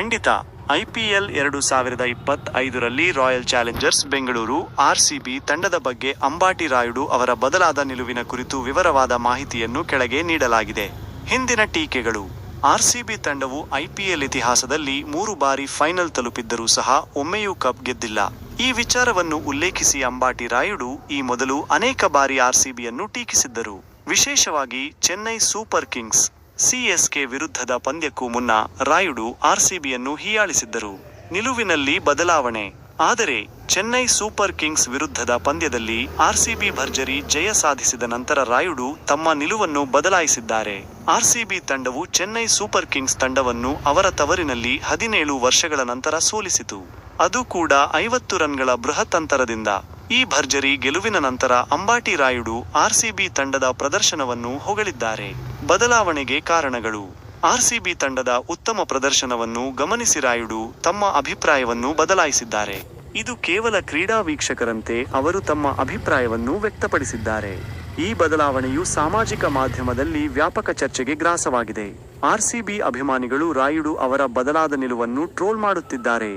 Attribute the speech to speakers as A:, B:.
A: ಖಂಡಿತ ಐಪಿಎಲ್ ಎರಡು ಸಾವಿರದ ಇಪ್ಪತ್ತೈದರಲ್ಲಿ ರಾಯಲ್ ಚಾಲೆಂಜರ್ಸ್ ಬೆಂಗಳೂರು ಆರ್ಸಿಬಿ ತಂಡದ ಬಗ್ಗೆ ಅಂಬಾಟಿ ರಾಯುಡು ಅವರ ಬದಲಾದ ನಿಲುವಿನ ಕುರಿತು ವಿವರವಾದ ಮಾಹಿತಿಯನ್ನು ಕೆಳಗೆ ನೀಡಲಾಗಿದೆ. ಹಿಂದಿನ ಟೀಕೆಗಳು. ಆರ್ಸಿಬಿ ತಂಡವು ಐಪಿಎಲ್ ಇತಿಹಾಸದಲ್ಲಿ ಮೂರು ಬಾರಿ ಫೈನಲ್ ತಲುಪಿದ್ದರೂ ಸಹ ಒಮ್ಮೆಯೂ ಕಪ್ ಗೆದ್ದಿಲ್ಲ. ಈ ವಿಚಾರವನ್ನು ಉಲ್ಲೇಖಿಸಿ ಅಂಬಾಟಿ ರಾಯುಡು ಈ ಮೊದಲು ಅನೇಕ ಬಾರಿ ಆರ್ಸಿಬಿಯನ್ನು ಟೀಕಿಸಿದ್ದರು. ವಿಶೇಷವಾಗಿ ಚೆನ್ನೈ ಸೂಪರ್ ಕಿಂಗ್ಸ್. ಸಿಎಸ್ಕೆ ವಿರುದ್ಧದ ಪಂದ್ಯಕ್ಕೂ ಮುನ್ನ ರಾಯುಡು ಆರ್ಸಿಬಿಯನ್ನು ಹೀಯಾಳಿಸಿದ್ದರು. ನಿಲುವಿನಲ್ಲಿ ಬದಲಾವಣೆ. ಆದರೆ ಚೆನ್ನೈ ಸೂಪರ್ ಕಿಂಗ್ಸ್ ವಿರುದ್ಧದ ಪಂದ್ಯದಲ್ಲಿ ಆರ್ಸಿಬಿ ಭರ್ಜರಿ ಜಯ ಸಾಧಿಸಿದ ನಂತರ ರಾಯುಡು ತಮ್ಮ ನಿಲುವನ್ನು ಬದಲಾಯಿಸಿದ್ದಾರೆ. ಆರ್ಸಿಬಿ ತಂಡವು ಚೆನ್ನೈ ಸೂಪರ್ ಕಿಂಗ್ಸ್ ತಂಡವನ್ನು ಅವರ ತವರಿನಲ್ಲಿ ಹದಿನೇಳು ವರ್ಷಗಳ ನಂತರ ಸೋಲಿಸಿತು. ಅದು ಕೂಡ ಐವತ್ತು ರನ್ಗಳ ಬೃಹತ್ ಅಂತರದಿಂದ. ಈ ಭರ್ಜರಿ ಗೆಲುವಿನ ನಂತರ ಅಂಬಾಟಿ ರಾಯುಡು ಆರ್ಸಿಬಿ ತಂಡದ ಪ್ರದರ್ಶನವನ್ನು ಹೊಗಳಿದ್ದಾರೆ. ಬದಲಾವಣೆಗೆ ಕಾರಣಗಳು. ಆರ್ಸಿಬಿ ತಂಡದ ಉತ್ತಮ ಪ್ರದರ್ಶನವನ್ನು ಗಮನಿಸಿ ರಾಯುಡು ತಮ್ಮ ಅಭಿಪ್ರಾಯವನ್ನು ಬದಲಾಯಿಸಿದ್ದಾರೆ. ಇದು ಕೇವಲ ಕ್ರೀಡಾ ವೀಕ್ಷಕರಂತೆ ಅವರು ತಮ್ಮ ಅಭಿಪ್ರಾಯವನ್ನು ವ್ಯಕ್ತಪಡಿಸಿದ್ದಾರೆ. ಈ ಬದಲಾವಣೆಯು ಸಾಮಾಜಿಕ ಮಾಧ್ಯಮದಲ್ಲಿ ವ್ಯಾಪಕ ಚರ್ಚೆಗೆ ಗ್ರಾಸವಾಗಿದೆ. ಆರ್ಸಿಬಿ ಅಭಿಮಾನಿಗಳು ರಾಯುಡು ಅವರ ಬದಲಾದ ನಿಲುವನ್ನು ಟ್ರೋಲ್ ಮಾಡುತ್ತಿದ್ದಾರೆ.